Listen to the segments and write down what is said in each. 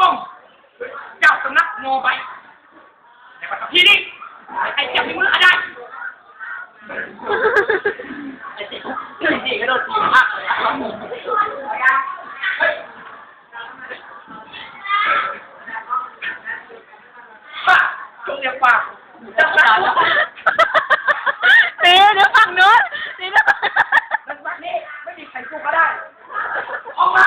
บ้องเจ้าสำนักโนไปในปัตตภีนี้ไอ้เจ้าที่มืออะไรไอ้เจ้าไอ้เจ้าก็โดนตีมากเลยอะเฮ้ยป้าจงเรียกป้าเจ้าหน้าตีเดี๋ยวฝั่งนู้นตีเดี๋ยวฝั่งมันวันนี้ไม่มีใครสู้ก็ได้ ออกมา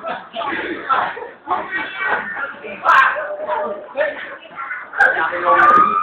Wala.